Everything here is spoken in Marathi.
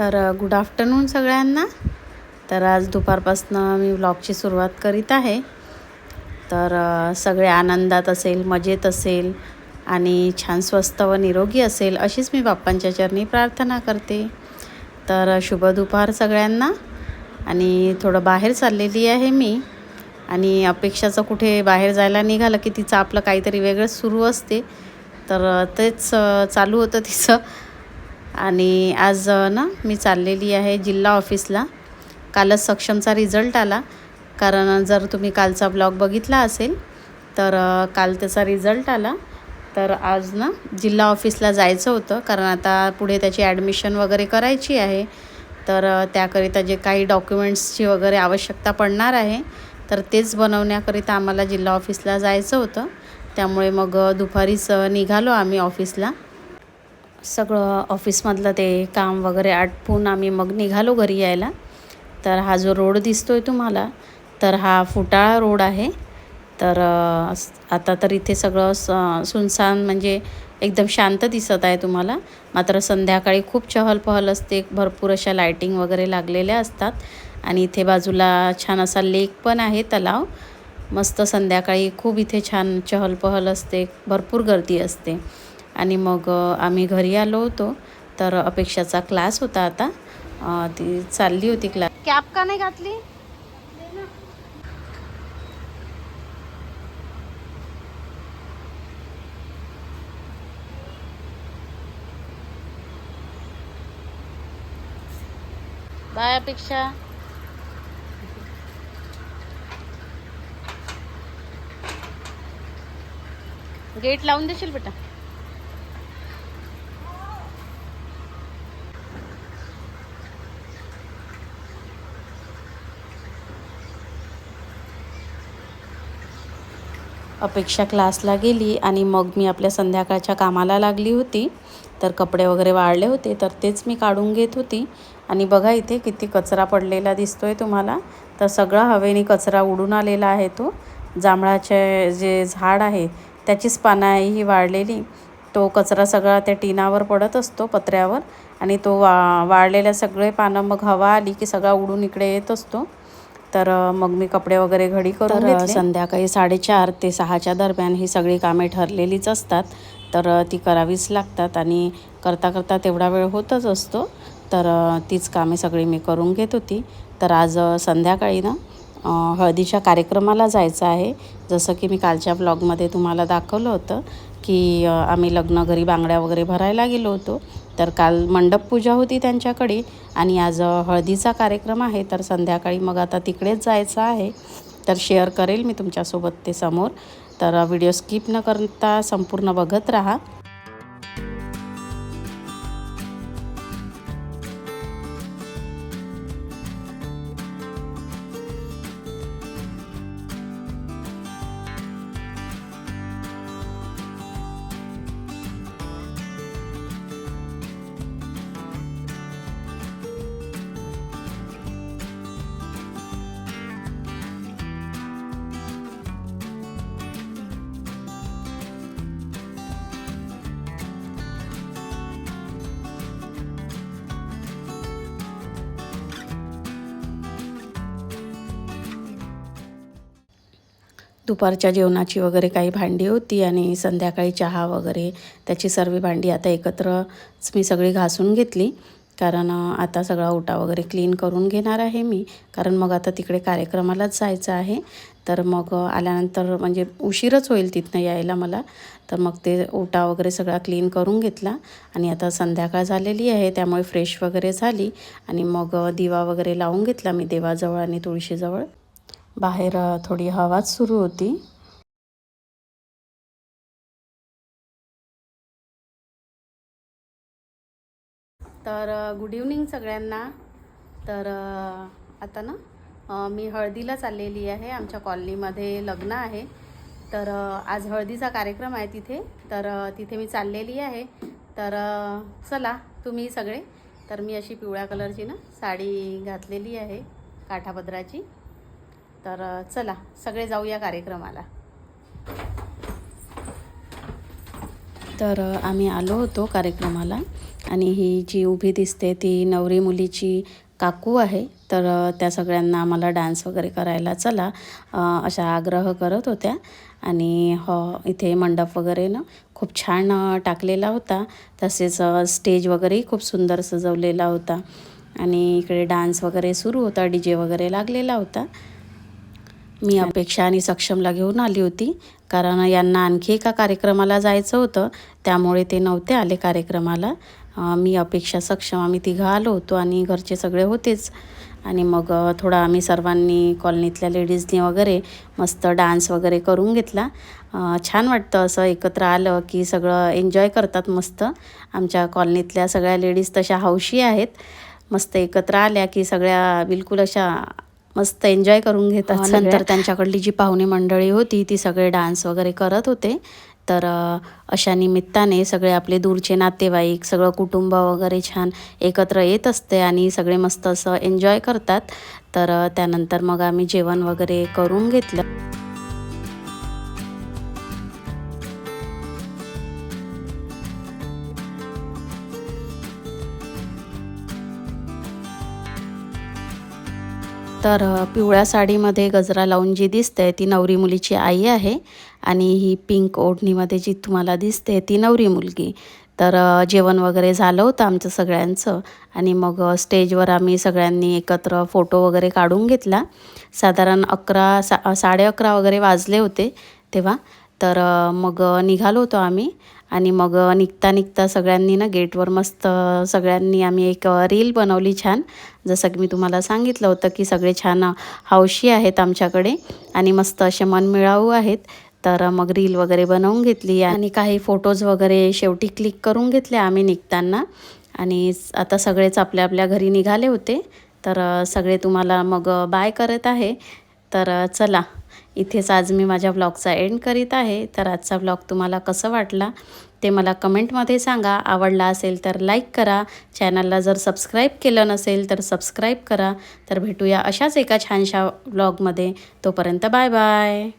तर गुड आफ्टरनून सगळ्यांना. तर आज दुपारपासनं मी व्लॉगची सुरुवात करीत आहे. तर सगळे आनंदात असेल मजेत असेल आणि छान स्वस्त व निरोगी असेल अशीच मी बाप्पांच्या चरणी प्रार्थना करते. तर शुभ दुपार सगळ्यांना. आणि थोडं बाहेर चाललेली आहे मी आणि अपेक्षाचं कुठे बाहेर जायला निघालं की तिचं आपलं काहीतरी वेगळंच सुरू असते. तर तेच चालू होतं तिचं. आणि आज ना मी चाललेली आहे जिल्हा ऑफिसला. कालच सक्षमचा रिझल्ट आला. कारण जर तुम्ही कालचा ब्लॉग बघितला असेल तर काल त्याचा रिझल्ट आला. तर आज ना जिल्हा ऑफिसला जायचं होतं. कारण आता पुढे त्याची ॲडमिशन वगैरे करायची आहे. तर त्याकरिता जे काही डॉक्युमेंट्सची वगैरे आवश्यकता पडणार आहे तर तेच बनवण्याकरिता आम्हाला जिल्हा ऑफिसला जायचं होतं. त्यामुळे मग दुपारीच निघालो आम्ही ऑफिसला. सगळं ऑफिसमधलं ते काम वगैरे आटपून आम्ही मग निघालो घरी यायला. तर हा जो रोड दिसतो आहे तुम्हाला तर हा फुटाळा रोड आहे. तर आता तर इथे सगळं स सुनसान म्हणजे एकदम शांत दिसत आहे तुम्हाला. मात्र संध्याकाळी खूप चहलपहल असते. भरपूर अशा लायटिंग वगैरे लागलेल्या असतात. आणि इथे बाजूला छान असा लेक पण आहे तलाव. मस्त संध्याकाळी खूप इथे छान चहलपहल असते. भरपूर गर्दी असते. आणि मग आम्ही घरी आलो होतो. तर अपेक्षाचा क्लास होता आता. ती चालली होती क्लास. कॅप का नाही घातली? बाय अपेक्षा. गेट लावून देशील बेटा? अपेक्षा क्लासला गेली आणि मग मी आपल्या संध्याकाळच्या कामाला लागली होती. तर कपडे वगैरे वाळले होते तर तेच मी काढून घेत होती. आणि बघा इथे किती कचरा पडलेला दिसतो आहे तुम्हाला. तर सगळा हवेने कचरा उडून आलेला आहे तो. जांभळाचे जे झाड आहे त्याचीच पानं आहे ही वाळलेली. तो कचरा सगळा त्या टिनावर पडत असतो पत्र्यावर. आणि तो वा वाळलेल्या सगळे पानं मग हवा आली की सगळा उडून इकडे येत असतो. तर मग मी कपडे वगैरे घडी करून संध्याकाळी साडेचार ते सहाच्या दरम्यान ही सगळी कामे ठरलेलीच असतात. तर ती करावीच लागतात आणि करता करता तेवढा वेळ होतच असतो. तर तीच कामे सगळी मी करून घेत होती. तर आज संध्याकाळी ना हळदीच्या कार्यक्रमाला जायचं आहे. जसं की मी कालच्या ब्लॉगमध्ये तुम्हाला दाखवलं होतं की आम्ही लग्न घरी बांगड्या वगैरे भरायला गेलो होतो. तर काल मंडप पूजा होती त्यांच्याकडे आणि आज हळदीचा कार्यक्रम आहे. तर संध्याकाळी मग आता तिकडेच जायचं आहे. तर शेअर करेल मी तुमच्यासोबत ते समोर. तर व्हिडिओ स्किप न करता संपूर्ण बघत राहा. दुपारच्या जेवणाची वगैरे काही भांडी होती आणि संध्याकाळी चहा वगैरे त्याची सर्व भांडी आता एकत्रच मी सगळी घासून घेतली. कारण आता सगळा ओटा वगैरे क्लीन करून घेणार आहे मी. कारण मग आता तिकडे कार्यक्रमालाच जायचं आहे. तर मग आल्यानंतर म्हणजे उशीरच होईल तिथनं यायला मला. तर मग ते ओटा वगैरे सगळा क्लीन करून घेतला. आणि आता संध्याकाळ झालेली आहे त्यामुळे फ्रेश वगैरे झाली. आणि मग दिवा वगैरे लावून घेतला मी देवाजवळ आणि तुळशीजवळ. बाहेर थोडी हवाच सुरू होती. तर गुड इव्हनिंग सगळ्यांना. तर आता ना मी हळदीला चाललेली आहे. आमच्या कॉलनीमध्ये लग्न आहे. तर आज हळदीचा कार्यक्रम आहे तिथे. तर तिथे मी चाललेली आहे. तर चला तुम्ही सगळे. तर मी अशी पिवळ्या कलरची ना साडी घातलेली आहे काठापदराची. तर चला सगळे जाऊया कार्यक्रमाला. तर आम्ही आलो होतो कार्यक्रमाला आणि ही जी उभी दिसते ती नवरी मुलीची काकू आहे. तर त्या सगळ्यांना आम्हाला डान्स वगैरे करायला चला असा अशा आग्रह करत होत्या. आणि ह इथे मंडप वगैरे ना खूप छान टाकलेला होता. तसेच स्टेज वगैरेही खूप सुंदर सजवलेला होता. आणि इकडे डान्स वगैरे सुरू होता डी जे वगैरे लागलेला होता. मी अपेक्षा आणि सक्षमला घेऊन आली होती. कारण यांना आणखी एका कार्यक्रमाला जायचं होतं. त्यामुळे ते नव्हते आले कार्यक्रमाला. मी अपेक्षा सक्षम आम्ही तिघं आलो होतो आणि घरचे सगळे होतेच. आणि मग थोडा आम्ही सर्वांनी कॉलनीतल्या लेडीजनी वगैरे मस्त डान्स वगैरे करून घेतला. छान वाटतं असं एकत्र आलं की सगळं एन्जॉय करतात मस्त. आमच्या कॉलनीतल्या सगळ्या लेडीज तशा हौशी आहेत. मस्त एकत्र आल्या की सगळ्या बिलकुल अशा मस्त एन्जॉय करून घेतात नंतर त्यांच्याकडली जी पाहुणे मंडळी होती ती सगळे डान्स वगैरे करत होते. तर अशा निमित्ताने सगळे आपले दूरचे नातेवाईक सगळं कुटुंब वगैरे छान एकत्र येत असते आणि सगळे मस्त असं एन्जॉय करतात. तर त्यानंतर मग आम्ही जेवण वगैरे करून घेतलं. तर पिवळ्या साडीमध्ये गजरा लावून जी दिसते ती नवरी मुलीची आई आहे आणि ही पिंक ओढणीमध्ये जी तुम्हाला दिसते ती नवरी मुलगी. तर जेवण वगैरे झालं होतं आमचं सगळ्यांचं आणि मग स्टेजवर आम्ही सगळ्यांनी एकत्र फोटो वगैरे काढून घेतला. साधारण अकरा सा साडे अकरा वगैरे वाजले होते तेव्हा. तर मग निघालो होतो आम्ही आणि मग निघता निघता सगळ्यांनी ना गेटवर मस्त सगळ्यांनी आम्ही एक रील बनवली छान. जसं की मी तुम्हाला सांगितलं होतं की सगळे छान हौशी आहेत आमच्याकडे आणि मस्त असे मनमिळावू आहेत. तर मग रील वगैरे बनवून घेतली आणि काही फोटोज वगैरे शेवटी क्लिक करून घेतले आम्ही निघताना. आणि आता सगळेच आपल्या आपल्या घरी निघाले होते. तर सगळे तुम्हाला मग बाय करत आहे. तर चला. इथेच आज मी माझ्या ब्लॉगचा एंड करीत आहे. तर आजचा ब्लॉग तुम्हाला कसं वाटला ते मला कमेंटमध्ये सांगा. आवडला असेल तर लाईक करा. चॅनलला जर सबस्क्राईब केलं नसेल तर सबस्क्राईब करा. तर भेटूया अशाच एका छानशा ब्लॉगमध्ये तोपर्यंत बाय बाय